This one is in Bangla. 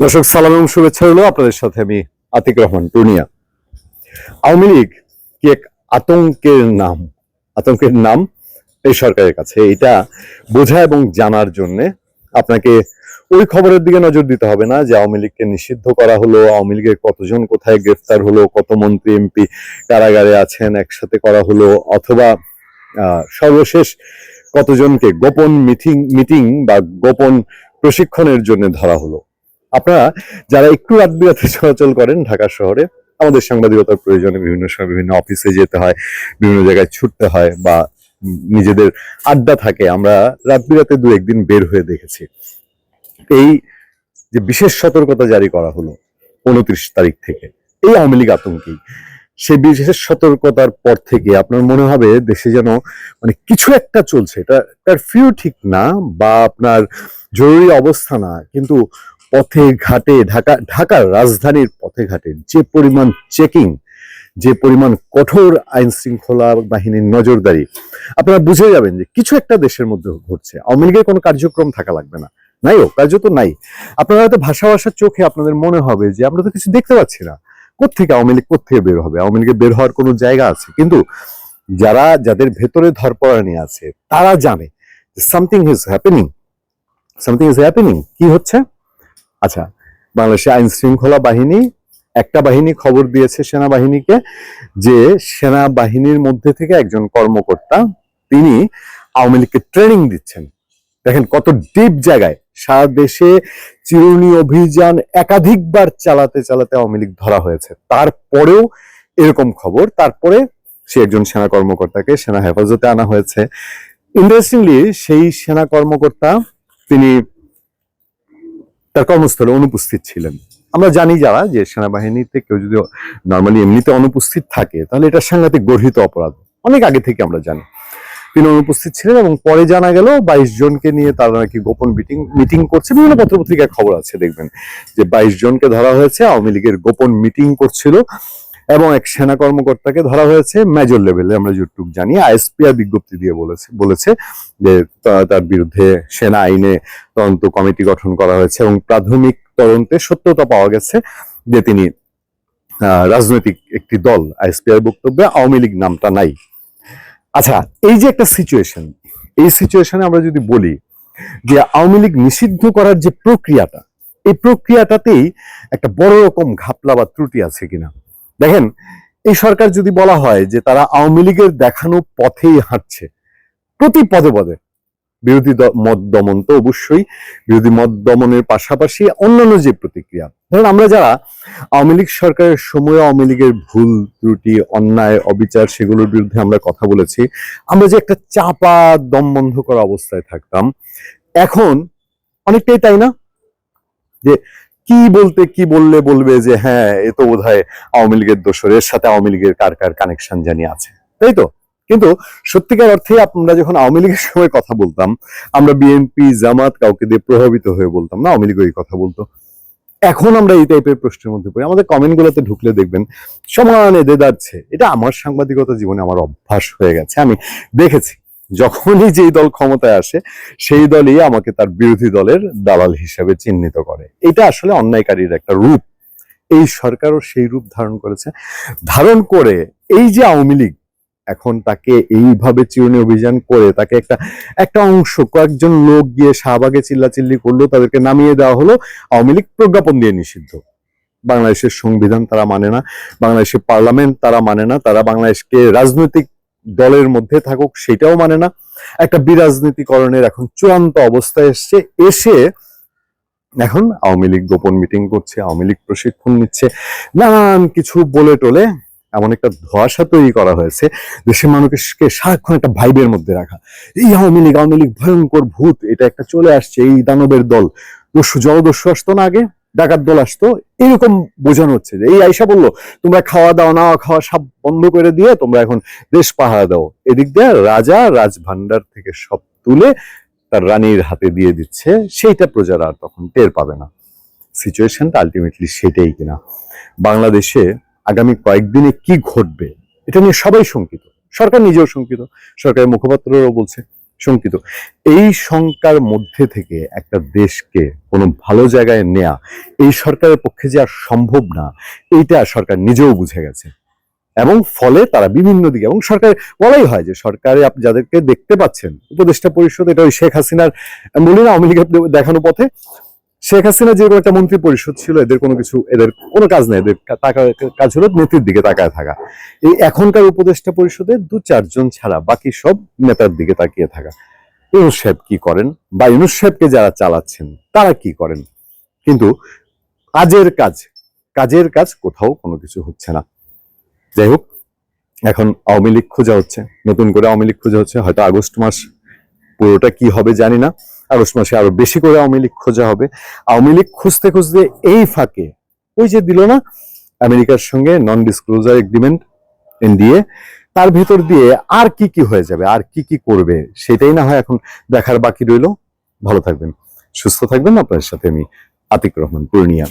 দর্শক, সালাম এবং শুভেচ্ছা হলো আপনাদের সাথে আমি আতিক রহমান টুনিয়া আওয়ামী লীগ কি এক আতঙ্কের নাম? আতঙ্কের নাম এই সরকারের কাছে। এটা বোঝা এবং জানার জন্যে আপনাকে ওই খবরের দিকে নজর দিতে হবে না যে আওয়ামী লীগকে নিষিদ্ধ করা হলো, আওয়ামী লীগের কতজন কোথায় গ্রেফতার হলো, কত মন্ত্রী, এমপি কারাগারে আছেন, একসাথে করা হলো, অথবা সর্বশেষ কতজনকে গোপন মিটিং মিটিং বা গোপন প্রশিক্ষণের জন্য ধরা হলো। আপনারা যারা একটু রাত বিরাতে চলাচল করেন ঢাকা শহরে, আমাদের সাংবাদিকতার প্রয়োজনে বিভিন্ন সময় বিভিন্ন অফিসে যেতে হয়, বিভিন্ন জায়গায় ছুটতে হয় বা নিজেদের আড্ডা থাকে। আমরা রাত বিরাতে দু একদিন বের হয়ে দেখেছি। এই যে বিশেষ সতর্কতা জারি করা হলো উনত্রিশ তারিখ থেকে, এই আওয়ামী লীগ আতঙ্কেই। সেই বিশেষ সতর্কতার পর থেকে আপনার মনে হবে দেশে যেন মানে কিছু একটা চলছে। এটা তার ফিউ ঠিক না বা আপনার জরুরি অবস্থা না, কিন্তু পথে ঘাটে, ঢাকা, ঢাকার রাজধানীর পথে ঘাটে যে পরিমাণ চেকিং, যে পরিমাণ কঠোর আইন শৃঙ্খলা বাহিনীর নজরদারি, আপনারা বুঝে যাবেন যে কিছু একটা দেশের মধ্যে ঘটছে। আওয়ামী লীগের কোনো কার্যক্রম থাকা লাগবে না। নাই ও কার্য তো নাই। আপনারা হয়তো ভাষা ভাষার চোখে আপনাদের মনে হবে যে আমরা তো কিছু দেখতে পাচ্ছি না। কোথেকে আওয়ামী লীগ কোথেকে বের হবে? আওয়ামী লীগের বের হওয়ার কোনো জায়গা আছে? কিন্তু যারা, যাদের ভেতরে ধরপড়ানি আছে, তারা জানে something is happening something is happening কি হচ্ছে? আচ্ছা বাংলাদেশের আইন শৃঙ্খলা বাহিনী, একটা বাহিনী খবর দিয়েছে সেনাবাহিনীকে যে সেনাবাহিনীর মধ্যে থেকে একজন কর্মকর্তা, তিনি আওয়ামী লীগকে ট্রেনিং দিচ্ছেন। দেখেন কত ডিপ জায়গায় সারা দেশে চিরুনি অভিযান একাধিকবার চালাতে চালাতে আওয়ামী লীগ ধরা হয়েছে। তারপরেও এরকম খবর, তারপরে সে একজন সেনা কর্মকর্তাকে সেনা হেফাজতে আনা হয়েছে। ইন্টারেস্টিংলি সেই সেনা কর্মকর্তা, তিনি তার কর্মস্থলে অনুপস্থিত ছিলেন। আমরা জানি যারা যে সেনাবাহিনীতে কেউ যদি নর্মালি এমনিতে অনুপস্থিত থাকে, তাহলে এটা সাংঘাতিক গর্হিত অপরাধ। অনেক আগে থেকে আমরা জানি। তিনি অনুপস্থিত ছিলেন এবং পরে জানা গেল বাইশ জনকে নিয়ে তারা নাকি গোপন মিটিং মিটিং করছে। বিভিন্ন পত্রপত্রিকায় খবর আছে, দেখবেন। যে বাইশ জনকে ধরা হয়েছে, আওয়ামী লীগের গোপন মিটিং করছিল। এবং এক সেনা কর্মকর্তাকে ধরা হয়েছে মেজর লেভেলে আমরা যতটুক জানি। আইএসপিআর বিজ্ঞপ্তি দিয়ে বলেছে বলেছে যে তার বিরুদ্ধে সেনা আইনে তদন্ত কমিটি গঠন করা হয়েছে এবং প্রাথমিক তদন্তে সত্যতা পাওয়া গেছে যে তিনি রাজনৈতিক একটি দল আইএসপিআর বক্তব্যে আওয়ামী লীগ নামটা নাই। আচ্ছা এই যে একটা সিচুয়েশন এই সিচুয়েশনে আমরা যদি বলি যে আওয়ামী লীগ নিষিদ্ধ করার যে প্রক্রিয়াটা, এই প্রক্রিয়াটাতেই একটা বড় রকম ঘাপলা বা ত্রুটি আছে কিনা? দেখেন, এই সরকার যদি বলা হয় যে তারা আওয়ামী লীগের দেখানো পথেই হাঁটছে, প্রতি পদে পদে, বিরোধী মত দমন তো অবশ্যই, বিরোধী মত দমনের পাশাপাশি অন্যান্য যে প্রতিক্রিয়া, ধরেন আমরা যারা আওয়ামী লীগ সরকারের সময় আওয়ামী লীগের ভুল ত্রুটি, অন্যায়, অবিচার সেগুলোর বিরুদ্ধে আমরা কথা বলেছি, আমরা যে একটা চাপা দম বন্ধ করা অবস্থায় থাকতাম, এখন অনেকটাই তাই না? যে কি বলতে, কি বললে বলবে যে হ্যাঁ এ তো বোধ হয় আওয়ামী লীগের দোসরের সাথে আওয়ামী লীগের কার কার কানেকশন জানি আছে। তাই তো? কিন্তু সত্যিকার অর্থে আমরা যখন আওয়ামী লীগের সময় কথা বলতাম, আমরা বিএনপি জামাত কাউকে দিয়ে প্রভাবিত হয়ে বলতাম না, আওয়ামী লীগ এই কথা বলতো। এখন আমরা এই টাইপের প্রশ্নের মধ্যে পড়ি। আমাদের কমেন্ট গুলোতে ঢুকলে দেখবেন, সমানে দেদাচ্ছে এটা আমার সাংবাদিকতা জীবনে আমার অভ্যাস হয়ে গেছে, আমি দেখেছি। যখনই যেই দল ক্ষমতায় আসে, সেই দলই আমাকে তার বিরোধী দলের দালাল হিসেবে চিহ্নিত করে। এটা আসলে অন্যায়কারীর একটা রূপ। এই সরকারও সেই রূপ ধারণ করেছে। ধারণ করে এই যে আওয়ামী লীগ এখন তাকে এইভাবে চিরুনি অভিযান করে, তাকে একটা একটা অংশ, কয়েকজন লোক গিয়ে শাহবাগে চিল্লাচিল্লি করল, তাদেরকে নামিয়ে দেওয়া হলো, আওয়ামী লীগ প্রজ্ঞাপন দিয়ে নিষিদ্ধ। বাংলাদেশের সংবিধান তারা মানে না, বাংলাদেশের পার্লামেন্ট তারা মানে না, তারা বাংলাদেশকে রাজনৈতিক দলের মধ্যে থাকুক, সেটাও মানে না। একটা বিরাজনীতিকরণের এখন চূড়ান্ত অবস্থায় এসছে। এসে এখন আওয়ামী লীগ গোপন মিটিং করছে, আওয়ামী লীগ প্রশিক্ষণ নিচ্ছে, নানান কিছু বলে টলে এমন একটা ধোয়াশা তৈরি করা হয়েছে দেশের মানুষকে সারাক্ষণ একটা ভাইবের মধ্যে রাখা। এই আওয়ামী লীগ আওয়ামী লীগ ভয়ঙ্কর ভূত, এটা একটা চলে আসছে, এই দানবের দল। দস্যু জলদস্যু আসতো না আগে ডাকাত দল আসতো, এরকম বোঝানো হচ্ছে যে, এই আইসা বলল, তোমরা খাওয়া দাওয়া না খাওয়া, সব বন্ধ করে দিয়ে তোমরা এখন দেশ পাহারা দাও। এদিক দিয়ে রাজা রাজভান্ডার থেকে সব তুলে তার রানীর হাতে দিয়ে দিচ্ছে, সেইটা প্রজারা আর তখন টের পাবে না। সিচুয়েশনটা আলটিমেটলি সেটাই কিনা। বাংলাদেশে আগামী কয়েকদিনে কি ঘটবে, এটা নিয়ে সবাই শঙ্কিত। সরকার নিজেও শঙ্কিত। সরকারের মুখপাত্ররাও বলছে শঙ্কিত। এই শঙ্কার মধ্যে থেকে একটা দেশকে কোনো ভালো জায়গায় নেয়া এই সরকারের পক্ষে যে আর সম্ভব না, এইটা সরকার নিজেও বুঝে গেছে। এবং ফলে তারা বিভিন্ন দিকে, এবং সরকার, বলাই হয় যে সরকারে আপনি যাদেরকে দেখতে পাচ্ছেন, উপদেষ্টা পরিষদ, এটা ওই শেখ হাসিনার বলি না আওয়ামী লীগের দেখানো পথে শেখ হাসিনা যেরকম একটা মন্ত্রী পরিষদ ছিল, এদের কোনো কিছু, এদের কোনো কাজ নেই, এদের টাকা কাজ হলো নেত্রীর দিকে তাকায় থাকা। এই এখনকার উপদেষ্টা পরিষদে দু চারজন ছাড়া বাকি সব নেতার দিকে তাকিয়ে থাকা। ইউনুস সাহেব কি করেন বা ইউনুস সাহেবকে যারা চালাচ্ছেন, তারা কি করেন? কিন্তু কাজের কাজ কাজের কাজ কোথাও কোনো কিছু হচ্ছে না। যাই হোক, এখন আওয়ামী লীগ খোঁজা হচ্ছে। নতুন করে আওয়ামী লীগ খোঁজা হচ্ছে, হয়তো আগস্ট মাস পুরোটা কি হবে জানি না। আগস্ট মাসে আরও বেশি করে আওয়ামী লীগ খোঁজা হবে। আওয়ামী লীগ খুঁজতে খুঁজতে এই ফাঁকে, ওই যে দিল না, আমেরিকার সঙ্গে নন ডিসক্লোজার এগ্রিমেন্ট এনডিএ, তার ভিতর দিয়ে আর কি কি হয়ে যাবে, আর কি কি করবে, সেটাই না হয় এখন দেখার বাকি রইল। ভালো থাকবেন, সুস্থ থাকবেন। আপনার সাথে আমি আতিক রহমান, পূর্ণিয়া।